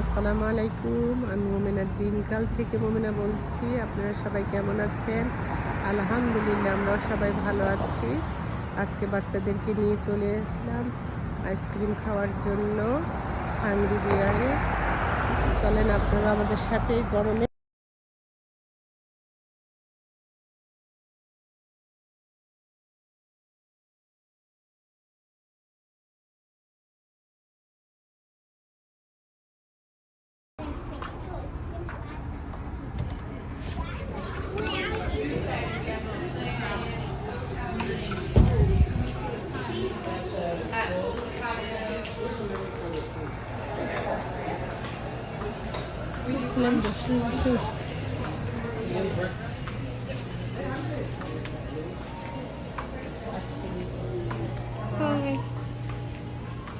আসসালামু আলাইকুম, আমি মোমেনার দিনকাল থেকে মোমেনা বলছি। আপনারা সবাই কেমন আছেন? আলহামদুলিল্লাহ, আমরাও সবাই ভালো আছি। আজকে বাচ্চাদেরকে নিয়ে চলে আসলাম আইসক্রিম খাওয়ার জন্য। হাঙ্গরি বিয়ারে। চলেন আপনারা আমাদের সাথে গরমে গেছিলাম বসে.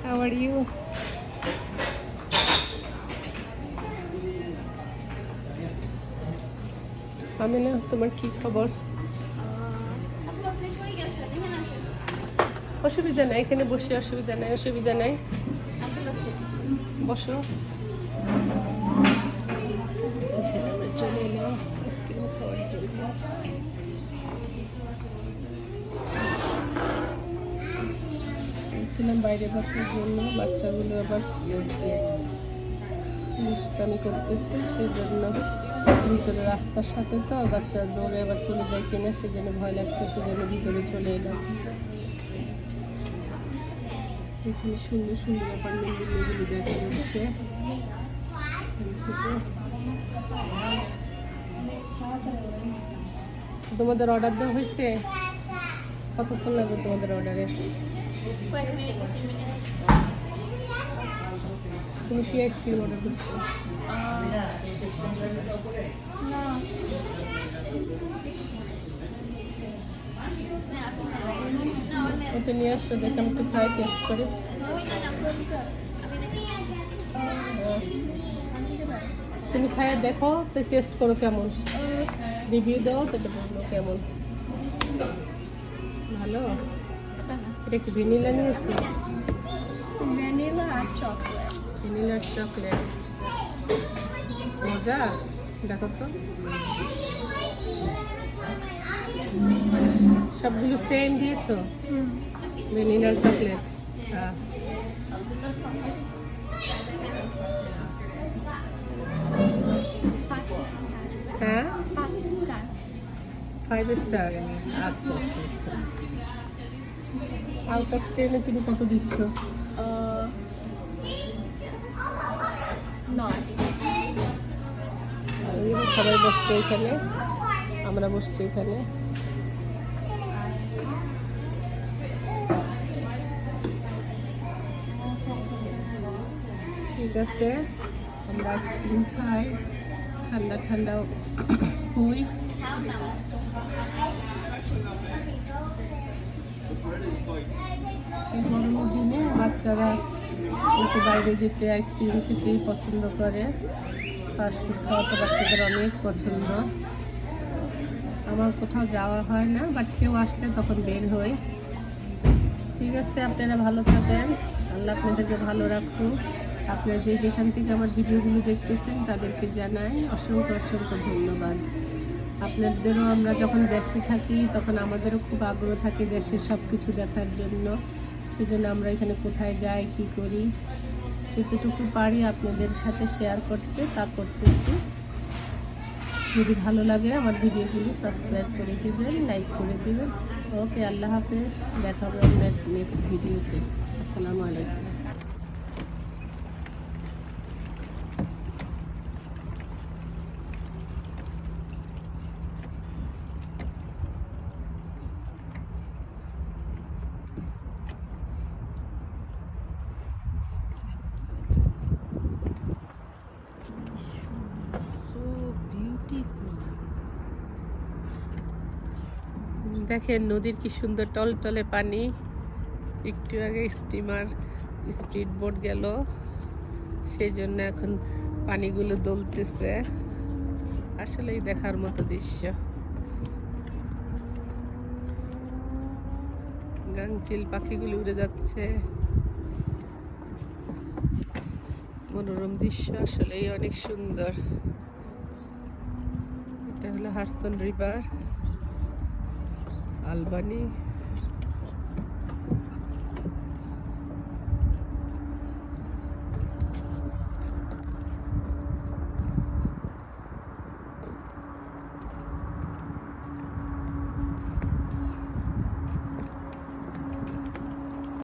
How are you? আমি না তোমার কি খবর? অসুবিধা নাই, এখানে বসে অসুবিধা নাই অসুবিধা নাই। বসো। খাওয়ার ছিলাম বাইরে বসার জন্য, বাচ্চাগুলো আবার অনুষ্ঠান করতেছে সেই জন্য ভিতরে রাস্তার সাথে তো বাচ্চা দৌড়ে আবার চলে যায় কিনা, সেজন্য ভয় লাগছে, সেজন্য ভিতরে চলে এলাম। এখানে সুন্দর সুন্দর অ্যাপার্টমেন্ট বিল্ডিংগুলো দেখা যাচ্ছে। তোমাদের অর্ডার দেওয়া হয়েছে? কতক্ষণ লাগবে তোমাদের অর্ডারে তুমি কি আইসক্রিম অর্ডার করছ? ওটা নিয়ে আসো দেখে আমি একটু খাই টেস্ট করে। তুমি খাইয়ে দেখো তো টেস্ট করো কেমন। রিভিউ দাও তো বলল কেমন। ভালো? এটা কি ভ্যানিলা নিয়েছো? ভ্যানিলা আর চকলেট। Vanilla chocolate. মজা? দেখো তো। সবগুলো সেম দিয়েছ? ভ্যানিলার চকলেট। হ্যাঁ ফাইভ স্টার আচ্ছা আচ্ছা আচ্ছা। আউট অফ টেনে তুমি কত দিচ্ছ? নয়। সবাই বসছে এখানে। আমরা বসছি এখানে। ঠিক আছে। আমরা আইসক্রিম খাই। ঠান্ডা ঠান্ডা হই। এই গরমের দিনে বাচ্চারা একটু বাইরে যেতে আইসক্রিম খেতেই পছন্দ করে। ফাস্টফুড খাওয়া তো বাচ্চাদের অনেক পছন্দ। আমার কোথাও যাওয়া হয় না বাট কেউ আসলে তখন বের হই। ঠিক আছে, আপনারা ভালো থাকেন। আল্লাহ আপনাদেরকে ভালো রাখুন আপনারা যে যেখান থেকে আমার ভিডিওগুলো দেখতেছেন, তাদেরকে জানাই অসংখ্য অসংখ্য ধন্যবাদ। আপনাদেরও আমরা যখন দেশে থাকি, তখন আমাদেরও খুব আগ্রহ থাকে দেশের সব কিছু দেখার জন্য। সেজন্য আমরা এখানে কোথায় যাই, কি করি যতটুকু পারি আপনাদের সাথে শেয়ার করতে, তা করতেছি যদি ভালো লাগে আমার ভিডিওগুলো সাবস্ক্রাইব করে দিবেন লাইক করে দেবেন। ওকে, আল্লাহ হাফেজ। দেখা হবে নেক্সট ভিডিওতে আসসালামু আলাইকুম। দেখেন নদীর কি সুন্দর টলটলে পানি। একটু আগে স্টিমার স্পিড বোট গেল সেই জন্য এখন পানিগুলো দলতেছে। আসলেই দেখার মতো দৃশ্য। গাংচিল পাখিগুলো উড়ে যাচ্ছে। মনোরম দৃশ্য, আসলেই অনেক সুন্দর। এটা হলো হারসন রিভার। আলবানি